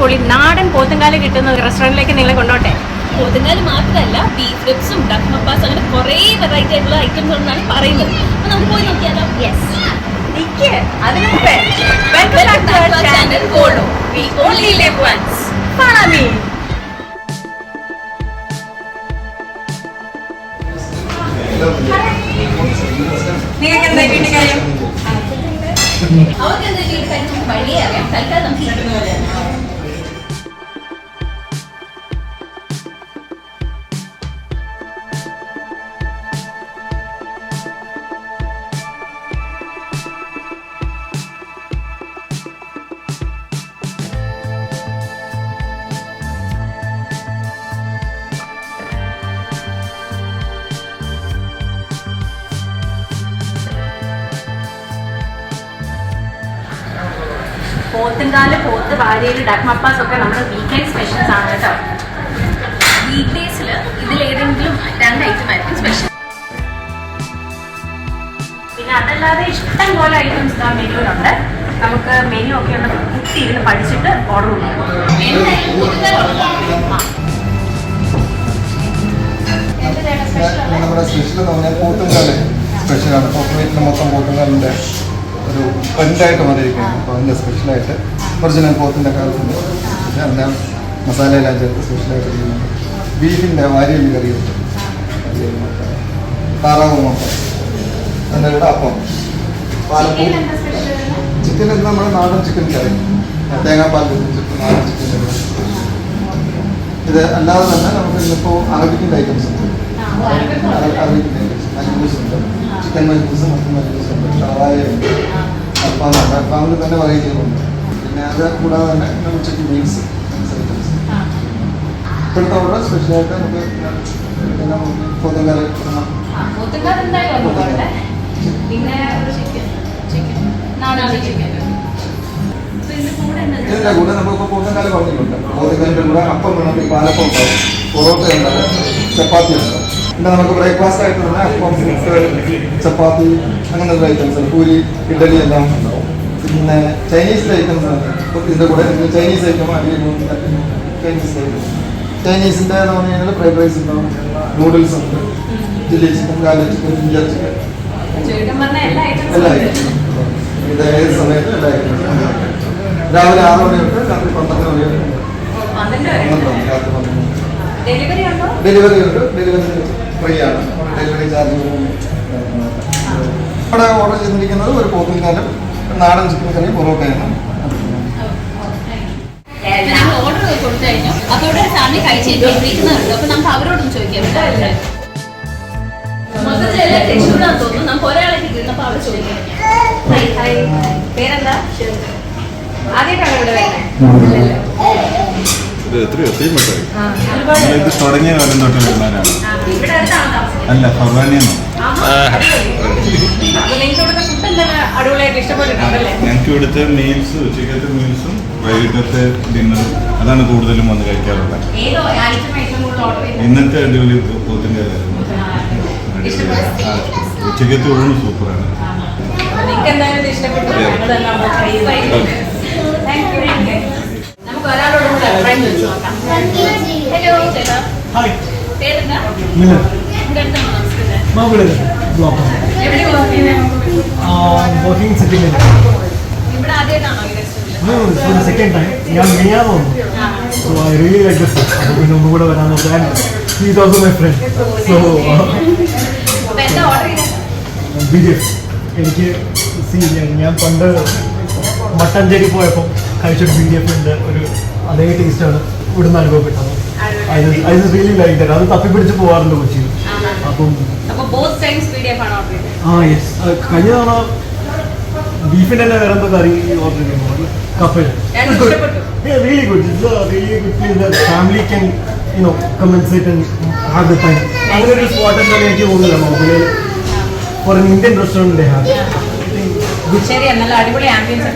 അടിപൊളി നാടൻ പോത്തുംകാൽ കിട്ടുന്ന ഒരു റെസ്റ്റോറന്റിലേക്ക് നിങ്ങളെ കൊണ്ടോട്ടെ? പോത്തുംകാൽ മാത്രമല്ല ബീഫ് റിബ്സും ഡക് മപ്പാസ് അങ്ങനെ കുറേ വെറൈറ്റി ആയിട്ടുള്ള ഐറ്റംസ് ഉണ്ടെന്നാണ് പറയുന്നത്. അപ്പൊ നമുക്ക് പോയി നോക്കിയാലോ? Yes Nick. അതിന് മുമ്പേ Welcome back to our channel, Golo. We only live once. Follow me. നിങ്ങൾക്ക് എന്താ വീട്ടിൽ കാര്യം? അവർക്ക് എന്താ നമുക്ക് തൽക്കാലം നമുക്ക് കിട്ടുന്ന പോലെ പോത്തുംകാൽ പോത്ത് ഭാര്യയിൽ ഡക്ക് മപ്പാസ് ഒക്കെ നമ്മുടെ വീക്കെൻഡ് സ്പെഷ്യൽസ് ആണ് കേട്ടോ. വീക്ക് ഡേയ്സിൽ ഇതിലേതെങ്കിലും രണ്ട് ഐറ്റം ആയിരിക്കും സ്പെഷ്യൽ പിന്നെ അതല്ലാതെ ഇഷ്ടം പോലെ ഐറ്റംസ് ആ മെനുവിലുണ്ട് നമുക്ക് മെനു ഒക്കെ ഒന്ന് കുത്തി ഇരുന്ന് പഠിച്ചിട്ട് ഓർഡർ സ്പെഷ്യൽ നമ്മുടെ സ്പെഷ്യൽ എന്ന് പറഞ്ഞാൽ സ്പെഷ്യലാണ് മൊത്തം പോത്തുങ്കാലിന്റെ ഒരു ട്രെൻഡായിട്ട് മാറിയിരിക്കുകയാണ് അപ്പോൾ അതിന്റെ സ്പെഷ്യലായിട്ട് ഒറിജിനൽ പോത്തിന്റെ കാലത്തുണ്ട്. പിന്നെ എല്ലാം മസാലയെല്ലാം ചേർത്ത് സ്പെഷ്യലായിട്ട് ചെയ്യുന്നുണ്ട്. ബീഫിന്റെ വാരിയൽ കറി മുട്ട താറാവ് മുട്ട അതിന്റെ കൂടെ അപ്പം. പാലപ്പം. ചിക്കൻ എന്ന് നമ്മുടെ നാടൻ ചിക്കൻ കറി. തേങ്ങാപ്പാൽ നാടൻ ചിക്കൻ കറി. ഇത് അല്ലാതെ തന്നെ നമുക്ക് ഇന്നിപ്പോൾ അറബിക്കിന്റെ ഐറ്റംസ് ഉണ്ട്. ചിക്കൻ മജ്ബൂസ് മറ്റു മജ്ബൂസ് ഉണ്ട് ഷവായ ഉണ്ട് അൽഫാമുണ്ട് അൽഫാമിൽ തന്നെ വെറൈറ്റികളുണ്ട് പിന്നെ അത് കൂടാതെ തന്നെ ഉച്ചയ്ക്ക് മീൽസ് ഇപ്പോഴത്തെ ഓർഡർ സ്പെഷ്യലായിട്ട് നമുക്ക് കൂടെ നമ്മളിപ്പോ പോത്തുകാൽ പറഞ്ഞിട്ടുണ്ട് കൂടെ അപ്പം വേണമെങ്കിൽ പാലപ്പം ഉണ്ടാവും പൊറോട്ട ഉണ്ടാവും ചപ്പാത്തി ഉണ്ടാവും പിന്നെ നമുക്ക് ബ്രേക്ക്ഫാസ്റ്റ് ആയിട്ടുള്ള തന്നെ അപ്പം ചപ്പാത്തി അങ്ങനെയുള്ള ഐറ്റംസ് പൂരി ഇഡലി എല്ലാം ഉണ്ടാവും. പിന്നെ ചൈനീസ് ഐറ്റംസ് ഇതിന്റെ കൂടെ ചൈനീസ് ഐറ്റം അല്ലെങ്കിൽ ചൈനീസ് ഐറ്റം ചൈനീസിന്റെ എന്ന് പറഞ്ഞു കഴിഞ്ഞാൽ ഫ്രൈഡ് റൈസ് ഉണ്ടാവും. നൂഡിൽസ് ഉണ്ട്. ചില്ലി ചിക്കൻ കാലി ചിക്കൻ ജിഞ്ചർ ചിക്കൻ എല്ലാ ഐറ്റംസും ഇത് ഏത് സമയത്ത് എല്ലാ ഐറ്റംസും രാവിലെ ആറ് മണി തൊട്ട് രാത്രി പന്ത്രണ്ട് മണി വരെ രാത്രി പന്ത്രണ്ട് ഡെലിവറി ഉണ്ടോ? ഡെലിവറി ഉണ്ട്. ഡെലിവറി ഫ്രീ ആണ് ഡെലിവറി ചാർജ് ഇവിടെ ഓർഡർ ചെയ്തിരിക്കുന്നത് ഒരു പോത്തുംകാലും നാടൻ ചിക്കൻ കറിയും പൊറോട്ടയാണ് ഓർഡർ കൊടുത്തു കഴിഞ്ഞു അപ്പൊ ഇവിടെ ഒരു ഫാമിലി കഴിച്ചിരിക്കുന്നുണ്ട് അപ്പൊ നമുക്ക് അവരോടും ചോദിക്കാം. മൊത്തത്തിൽ എല്ലാം തോന്നുന്നു. നമുക്ക് കിട്ടുന്നപ്പോ പേരെന്താ? ആദ്യമായിട്ടാണ് ഇവിടെ വരുന്നത് ഇത് എത്രയോ എത്രയും ഇത് തുടങ്ങിയ കാലം തൊട്ട് വരുന്നവരാണ്. അല്ല ഞങ്ങൾക്ക് ഇവിടുത്തെ മീൽസ് ഉച്ചക്കത്തെ മീൽസും വൈകിട്ടത്തെ ഡിന്നറും അതാണ് കൂടുതലും വന്ന് കഴിക്കാറുള്ളത്. ഇന്നത്തെ അടിപൊളി പോത്തിന്റെ ആയിരുന്നു ഉച്ചക്കത്തെ ഊണ് സൂപ്പറാണ്. നമുക്ക് ഒരാളോട് ഹലോ വർക്കിംഗ് സിറ്റിംഗ് ഇവിടെ ആദ്യമായിട്ടാണോ ഈ റെസ്റ്റോറന്റ് സെക്കൻഡ് ടൈം ഞാൻ മിനിയാന്ന് വന്നു. So I really like this അപ്പോൾ പിന്നെ ഒന്നും കൂടെ വരാൻ he also my friend so എനിക്ക് സി ഞാൻ പണ്ട് മട്ടഞ്ചേരി പോയപ്പോൾ കഴിച്ചൊരു ബി ഡി എഫ് ഉണ്ട്. ഒരു അതേ ടേസ്റ്റാണ് ഇവിടുന്ന് അനുഭവപ്പെട്ടത്. ഐ റിയലി ലൈക്ക് ദാറ്റ് അത് തപ്പിപ്പിടിച്ച് പോവാറുണ്ട് കൊച്ചിയിൽ. അപ്പം ആ യെസ് കഴിഞ്ഞ തവണ ബീഫിന്റെ തന്നെ വേറെ എന്തോ കറി ഓർഡർ ചെയ്യുന്നു കപ്പൽ? Really good it's really good place the family can you no come and and have the time അങ്ങനെ ഒരു സ്പോട്ട് എന്തായാലും എനിക്ക് തോന്നുന്നില്ല. മൊബൈലിൽ for an Indian restaurant have ശരി നല്ല അടിപൊളി ambience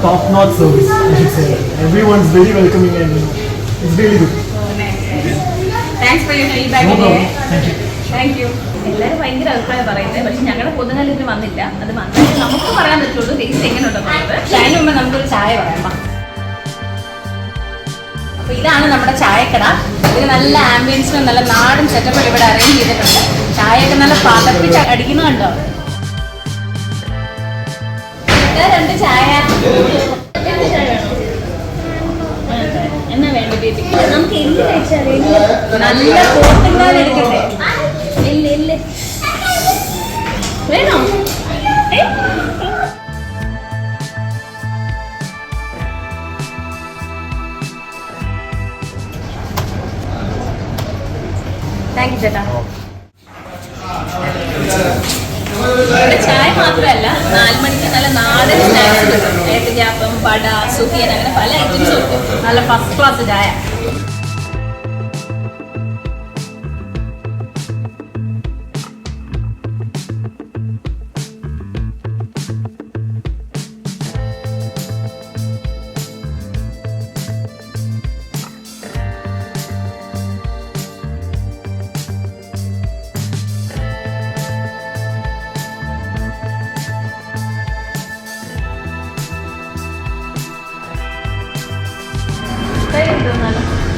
uh, top-notch service, I should say. Everyone's very welcoming and it's really good. Thanks for your feedback No problem. Thank you. Thank you എല്ലാവരും ഭയങ്കര അഭിപ്രായം പറയുന്നത് പക്ഷെ ഞങ്ങളുടെ പൊതുനലിന് വന്നില്ല. അത് വന്നാലേ നമുക്ക് പറയാൻ പറ്റുള്ളൂ. ടേസ്റ്റ് എങ്ങനെയുണ്ടെന്നുള്ളത് പക്ഷെ അതിന് മുമ്പ് നമുക്കൊരു ചായ പറയാം. അപ്പൊ ഇതാണ് നമ്മുടെ ചായക്കട. ഇതിന് നല്ല ആംബിയൻസിലും നല്ല നാടൻ സെറ്റപ്പിൽ ഇവിടെ അറേഞ്ച് ചെയ്തിട്ടുണ്ട്. ചായയൊക്കെ നല്ല പതപ്പിച്ച് അടിക്കുന്നുണ്ടോ? രണ്ട് ചായ. നല്ല പോത്തുണ്ടാൻ എടുക്കട്ടെ. ഇല്ല ഇല്ല. വേണോ? താങ്ക് യു ചേട്ടാ. ചായ മാത്രമല്ല നാലുമണിക്ക് നല്ല നാടൻ സ്നാക്സ് കിട്ടും. ഏത്തക്കാപ്പം പട സുഖിയൻ അങ്ങനെ പല ഐറ്റംസും നല്ല ഫസ്റ്റ് ക്ലാസ് ചായ. ഇത്രയും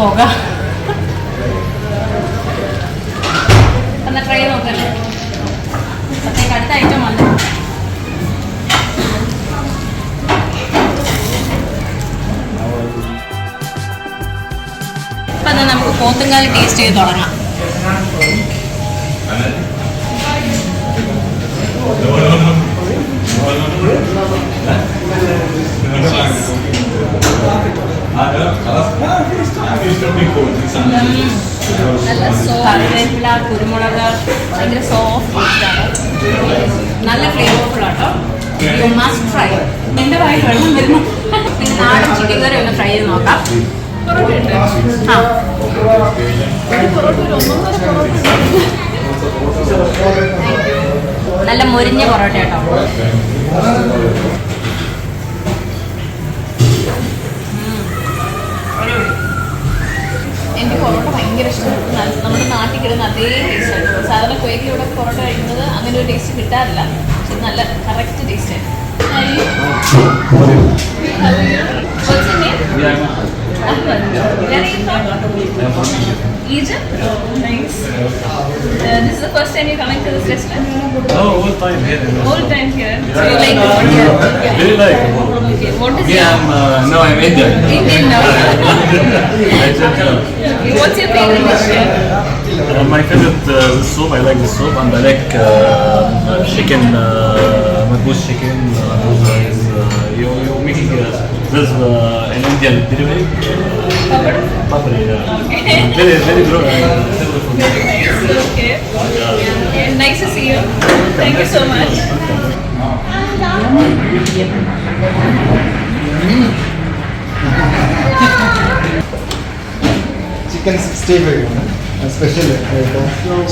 പോക. എന്നാ ട്രൈ നോക്കല്ലേ അപ്പോഴത്തേക്ക് അടുത്ത ഐറ്റം വന്നു. അപ്പൊ എന്നാ നമുക്ക് പോത്തുങ്കാലി ടേസ്റ്റ് ചെയ്ത് തുടങ്ങാം. നല്ല കുരുമുളക് ഭയങ്കര സോഫ്റ്റ് നല്ല ഫ്ലേവർഫുൾ ആട്ടോ യു മസ്റ്റ് ഫ്രൈ എന്റെ വായിൽ വെള്ളം വരുന്നു പിന്നെ നാടൻ ചിക്കൻ കറി ഒന്ന് ഫ്രൈ ചെയ്ത് നോക്കാം. നല്ല മൊരിഞ്ഞ പൊറോട്ട കേട്ടോ എനിക്ക് പൊറോട്ട ഭയങ്കര ഇഷ്ടമാണ് നമ്മുടെ നാട്ടിൽ കിടന്ന അതേ ടേസ്റ്റ് ആണ് സാധാരണ കുവൈറ്റിലൂടെ പൊറോട്ട കഴിക്കുന്നത് അങ്ങനെ ഒരു ടേസ്റ്റ് കിട്ടാറില്ല പക്ഷെ നല്ല കറക്റ്റ് ടേസ്റ്റ് ആണ് What's your. Where are you from? Egypt? Nice. Uh, this is the first time you're coming to this restaurant? Oh, all time here. Whole time here. So you like the food here? Really like. Okay. What is Yeah, I'm, uh, no, I'm Indian. Indian now. I just, uh, Okay, What's your favorite dish here? uh, my favorite uh, soup, I like the soup, and I like uh, chicken, uh, chicken. Uh, is, uh, you, you making uh, this uh, in Indian delivery? Papadum? Papri, yeah. Okay. Very, very good. uh. Very nice. Okay. Yeah. Nice to see you. Thank you so much. Chicken sixty five ആണ് special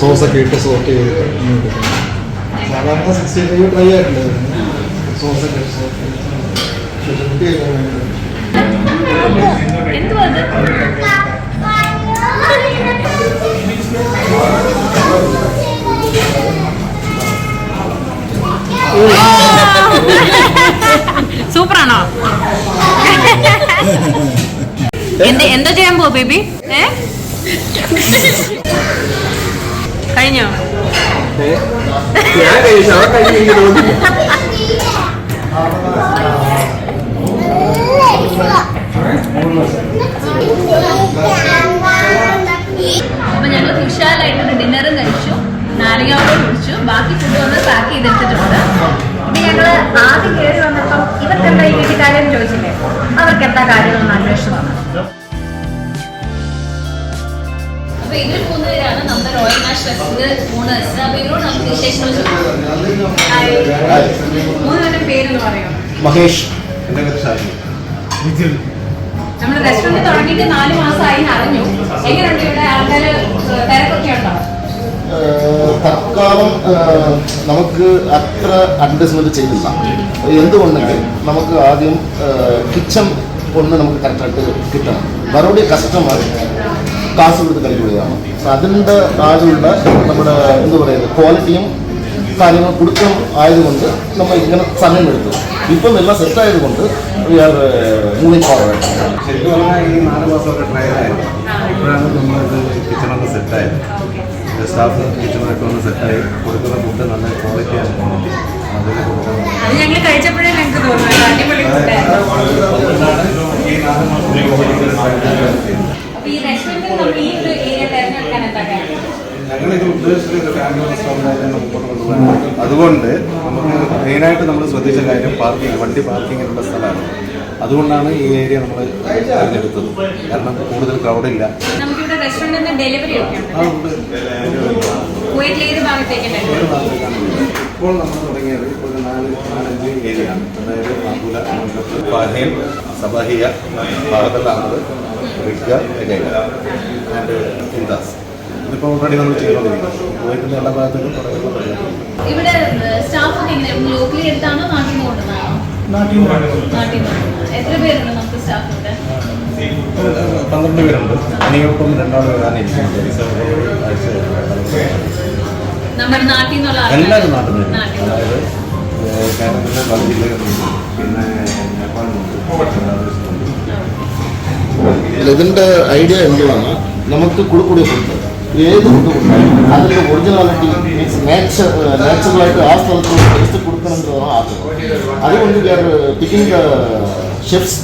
സോസൊക്കെ ഇട്ട് sort ചെയ്ത്. സാധാരണ sixty five try ആയിട്ടുണ്ട് സോസൊക്കെ ഇട്ട് saute ചെയ്ത് പക്ഷേ കുട്ടി കഴിക്കാൻ വേണ്ടി എന്തുവാ അത്? സൂപ്പറാണോ? എന്ത് എന്താ ചെയ്യാൻ പോ ബേബി? ഏ? കഴിഞ്ഞോ? അപ്പൊ പാക്ക് ചെയ്തെടുത്തിട്ടുണ്ട്. ഇത് ഞങ്ങൾ ആദ്യം കയറി വന്നപ്പം ഇവർക്കെന്താ ഈ വീട്ടുകാരെന്ന് ചോദിച്ചില്ലേ? അവർക്ക് എന്താ കാര്യമെന്ന് അന്വേഷിച്ചു വന്നത് അപ്പൊ മൂന്ന് പേരാണ് നമ്മുടെ റോയൽ മാഷ് ഫെസ്റ്റിന് ഓണേഴ്സ് അപ്പൊ പേരെന്ന് പറയാം. മഹേഷ്. നമ്മുടെ റെസ്റ്റോറന്റ് തുടങ്ങിയിട്ട് നാല് മാസമായി ഏഹ് നമുക്ക് അത്ര അഡ്വർടൈസ്മെന്റ് ചെയ്യുന്ന എന്തുകൊണ്ടെങ്കിൽ നമുക്ക് ആദ്യം കിച്ചൺ ഒന്ന് നമുക്ക് കറക്റ്റായിട്ട് കിട്ടണം. മറുപടി കസ്റ്റമർ കാശ് കൊടുത്ത് കഴിക്കുകയാണ്. സോ അതിന്റെ ആദ്യമുള്ള നമ്മുടെ എന്താ പറയുന്നത് ക്വാളിറ്റിയും കാര്യങ്ങൾ കൊടുക്കും ആയതുകൊണ്ട് നമ്മൾ ഇങ്ങനെ സമയമെടുത്തു ഇപ്പം എല്ലാം സെറ്റ് ആയതുകൊണ്ട് വി ആർ മൂവിങ് ഫോർവേഡ് ശരിക്കും പറഞ്ഞാൽ ഈ നാല് മാസമൊക്കെ ട്രയലായിരുന്നു ഇപ്പോഴാണ് നമ്മളിത് കിച്ചണൊക്കെ സെറ്റായത് സ്റ്റാഫ് കിച്ചണൊക്കെ ഒന്ന് സെറ്റായി കൊടുക്കുന്ന ഫുഡ് നല്ല ക്വാളിറ്റിയാണ് അതിൽ ഞങ്ങളിത് ഉദ്ദേശിച്ചത് ഫാമിലി അതുകൊണ്ട് നമുക്ക് മെയിനായിട്ട് നമ്മൾ ശ്രദ്ധിച്ച കാര്യം പാർക്കിംഗ് വണ്ടി പാർക്കിങ്ങിനുള്ള സ്ഥലമാണ്. അതുകൊണ്ടാണ് ഈ ഏരിയ നമ്മൾ തിരഞ്ഞെടുത്തത്. കാരണം കൂടുതൽ ക്രൗഡില്ല ഡെലിവറി ഒക്കെ ഉണ്ട്. കുവൈറ്റിൽ ഏത് ഭാഗത്തേക്ക്. ഇപ്പോൾ നമ്മൾ തുടങ്ങിയത് ഇപ്പോൾ നാല് നാലഞ്ച് ഏരിയ. ആണ് അതായത് മംഗലത്ത് ഫാഹേൽ സബാഹിയ ഭാഗത്തുള്ളാണത് റിക്ക ആൻഡ് ഹിന്ദാസ്. ഇതിപ്പോൾ ഓൾറെഡി നമ്മൾ ചെയ്തുകൊണ്ടിരിക്കുന്നത് കുവൈറ്റിന്റെ എല്ലാ ഭാഗത്തേക്കും തുടങ്ങുന്ന ഇവിടെ സ്റ്റാഫ് എങ്ങനെ? ലോക്കലി എടുത്താണോ നാട്ടിൽ നിന്ന് കൊണ്ടുവന്നാണോ? നാട്ടിൽ നിന്ന് എത്ര പേരുണ്ട് നമുക്ക് സ്റ്റാഫ് ഇവിടെ? പന്ത്രണ്ട് പേരുണ്ട്. എനിക്കൊപ്പം രണ്ടാൾ വരാനിരിക്കുന്നത് ഡിസംബർ ആഴ്ച? എല്ലാവരും നാട്ടിൽ നിന്ന്. അതായത് കേരളത്തിലെ പല ജില്ലകളിലുണ്ട് പിന്നെ നേപ്പാളിലുണ്ട് ഇതിന്റെ ഐഡിയ എന്തുവാണ്? നമുക്ക് കൊടുക്കൂടിയ ഫുഡ് ഏത് ഫുഡ് കൊടുത്താലും അതിന്റെ ഒറിജിനാലിറ്റി മീൻസ് നേച്ചർ നാച്ചുറലായിട്ട് ആ സ്ഥലത്ത് ടേസ്റ്റ് കൊടുക്കണമെന്നതാണ് ആഗ്രഹം. അതുകൊണ്ട് ഞാൻ പിക്കിംഗ് ഷെഫ്സ്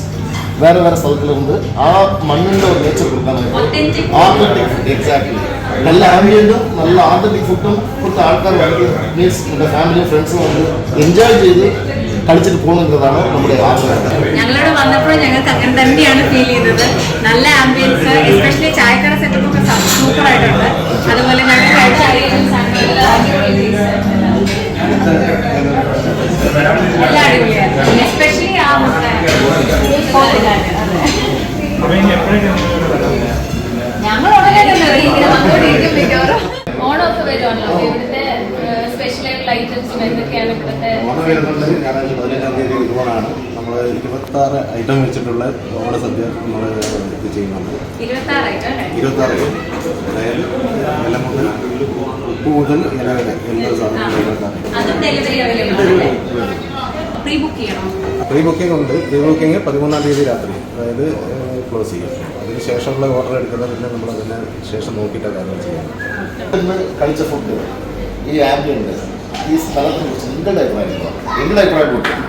വേറെ വേറെ സ്ഥലത്തിലുണ്ട്. ആ മണ്ണിന്റെ ഒരു nature Authentic. Authentic food exactly നല്ല ആംബിയന്റും നല്ല ആത്തന്റിക് ഫുഡും കൊടുത്ത ആൾക്കാർ വന്ന് മീൻസ് എന്റെ ഫാമിലിയും ഫ്രണ്ട്സും വന്ന് എൻജോയ് ചെയ്ത് കളിച്ചിട്ട് പോകുന്നതാണ് നമ്മുടെ ആഗ്രഹം. ഞങ്ങളിവിടെ വന്നപ്പോൾ ഞങ്ങൾക്ക് അങ്ങനെ തന്നെയാണ് ഫീൽ ചെയ്തത്. നല്ല ആംബിയൻസ് എസ്പെഷ്യലി ചായക്കട സെറ്റപ്പ് ഒക്കെ സൂപ്പർ ആയിട്ടുണ്ട് അതുപോലെ ഞങ്ങൾ കഴിച്ച എസ്പെഷ്യലി ഞങ്ങൾ ഓണമൊക്കെ വരുവാണല്ലോ ഇവിടുത്തെ സ്പെഷ്യൽ ആയിട്ടുള്ള ഐറ്റംസും എന്തൊക്കെയാണ് ഇവിടുത്തെ ഓണം വരുന്നുണ്ട് ഞായറാഴ്ച പതിനഞ്ചാം തീയതി ഇരുപതാണ് നമ്മൾ ഇരുപത്തി ആറ് ഐറ്റം വെച്ചിട്ടുള്ള ഓണ സദ്യ നമ്മൾ ഇത് ചെയ്യുന്നുണ്ട് ഇരുപത്തി ആറ് അതായത് ഇല മുതൽ ഉപ്പ് മുതൽ ഇല വരെ എല്ലാ സാധനങ്ങളും ഡെലിവറി പ്രീ ബുക്ക് ചെയ്യണോ? പ്രീ ബുക്കിംഗ് ഉണ്ട്. പ്രീ ബുക്കിംഗ് പതിമൂന്നാം തീയതി രാത്രി. അതായത് ക്ലോസ് ചെയ്യും. അതിന് ശേഷമുള്ള ഓർഡർ എടുക്കുന്നത് പിന്നെ നമ്മൾ അതിന് ശേഷം നോക്കിയിട്ട് കാര്യങ്ങൾ ചെയ്യാം ഇന്ന് കഴിച്ച ഫുഡ് ഈ ഉണ്ട് ഈ സ്ഥലത്തെ കുറിച്ച് നിങ്ങളുടെ അഭിപ്രായം എന്ത്? അഭിപ്രായം കൊടുക്കും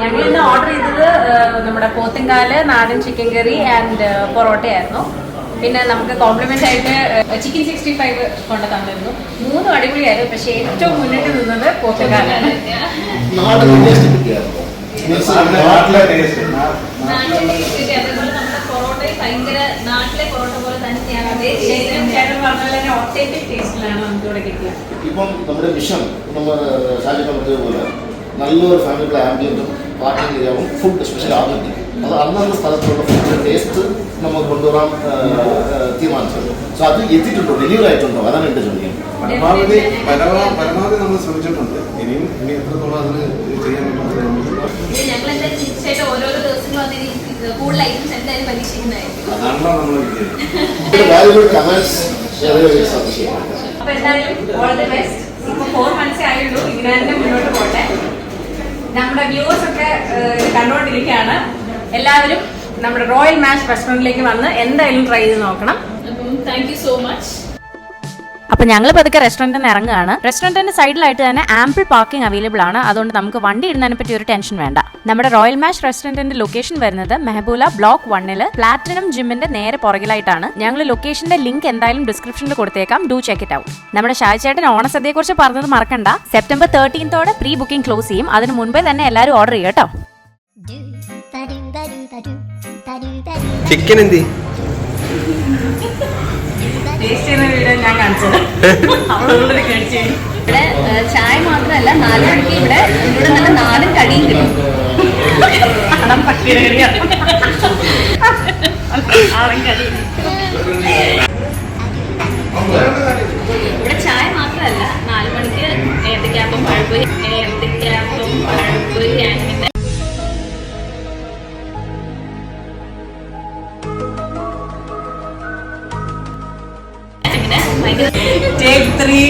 ഞങ്ങൾ ഇന്ന് ഓർഡർ ചെയ്തത് നമ്മുടെ പോത്തുംകാൽ നാടൻ ചിക്കൻ കറി ആൻഡ് പൊറോട്ട ആയിരുന്നു പിന്നെ നമുക്ക് കോംപ്ലിമെന്റ് ആയിട്ട് ചിക്കൻ സിക്സ്റ്റി ഫൈവ് കൊണ്ട് തന്നിരുന്നു. മൂന്നും അടിപൊളിയായിരുന്നു. പക്ഷെ ഏറ്റവും മുന്നിട്ട് നിന്നത് പോത്തുംകാലാണ് ഇപ്പം നമ്മുടെ മിഷൻ നമ്മൾ പറഞ്ഞതുപോലെ നല്ലൊരു ഫാമിലിയുടെ ആംബിയന്റും പാർട്ടിങ് ഏരിയാവും ഫുഡ് സ്പെഷ്യൽ ആകുന്നുണ്ട് അത് അന്നന്ന് സ്ഥലത്തുള്ള ഫുഡിന്റെ ടേസ്റ്റ് നമ്മൾ കൊണ്ടുവരാൻ തീരുമാനിച്ചത്. സോ അത് എത്തിയിട്ടുണ്ടോ? ഡെലിവറി ആയിട്ടുണ്ടോ? അതാണ് എന്റെ ചോദ്യം. പരമാവധി പരമാ- പരമാവധി നമ്മൾ ശ്രമിച്ചിട്ടുണ്ട്. ഇനിയും ഇനി എത്രത്തോളം അതിന് ചെയ്യാൻ പറ്റുന്നത് ഞങ്ങൾ എന്തായാലും തീർച്ചയായിട്ടും ഓരോരോ ദിവസങ്ങൾ കൂടുതൽ ഐറ്റംസ് എന്തായാലും പരീക്ഷിക്കുന്നതായിരിക്കും. അപ്പൊ എന്തായാലും ഓൾ ദി ബെസ്റ്റ് ഇപ്പൊ ഫോർ മന്ത്സേ ആയുള്ളൂ. ഇങ്ങനെ തന്നെ മുന്നോട്ട് പോട്ടെ. നമ്മുടെ വ്യൂവേഴ്സ് ഒക്കെ ഇത് കണ്ടുകൊണ്ടിരിക്കുകയാണ് എല്ലാവരും നമ്മുടെ റോയൽ മാച്ച് റെസ്റ്റോറന്റിലേക്ക് വന്ന് എന്തായാലും ട്രൈ ചെയ്ത് നോക്കണം. അപ്പം താങ്ക് യു സോ മച്ച് അപ്പൊ ഞങ്ങൾ പതുക്കെ റെസ്റ്റോറന്റിൽ നിന്ന് ഇറങ്ങുകയാണ്. റെസ്റ്റോറന്റിന്റെ സൈഡിലായിട്ട് തന്നെ ആംപിൾ പാർക്കിംഗ് അവൈലബിൾ ആണ്. അതുകൊണ്ട് നമുക്ക് വണ്ടി ഇടുന്നതിനെ പറ്റി ഒരു ടെൻഷൻ വേണ്ട. നമ്മുടെ റോയൽ മാഷ് റെസ്റ്റോറന്റിന്റെ ലൊക്കേഷൻ വരുന്നത് മെഹബൂല ബ്ലോക്ക് വണ്ണിൽ പ്ലാറ്റിനം ജിമ്മിന്റെ നേരെ പുറകിലായിട്ടാണ്. ഞങ്ങൾ ലൊക്കേഷന്റെ ലിങ്ക് എന്തായാലും ഡിസ്ക്രിപ്ഷനിൽ കൊടുത്തേക്കാം. ഡു ചെക്ക് ഇറ്റ് ഔട്ട് നമ്മുടെ ഷാജേട്ടൻ ഓണസദ്യയെ കുറിച്ച് പറഞ്ഞത് മറക്കണ്ട. സെപ്റ്റംബർ തേർട്ടീൻത്തോടെ പ്രീ ബുക്കിംഗ് ക്ലോസ് ചെയ്യും. അതിന് മുൻപേ തന്നെ എല്ലാവരും ഓർഡർ ചെയ്യും കേട്ടോ. ചിക്കൻ എന്തി? ടേസ്റ്റ് ചെയ്യുന്ന വീഡിയോ ഞാൻ കാണിച്ചത് അവളുള്ളത് കഴിച്ചു ഇവിടെ ചായ മാത്രമല്ല നാല് മണിക്ക് ഇവിടെ ഇവിടെ നല്ല നാടൻ കടിയും കിട്ടും പട്ടിയുടെ കറി അങ്ങനെ ഭയങ്കര ടേക്ക് ത്രീ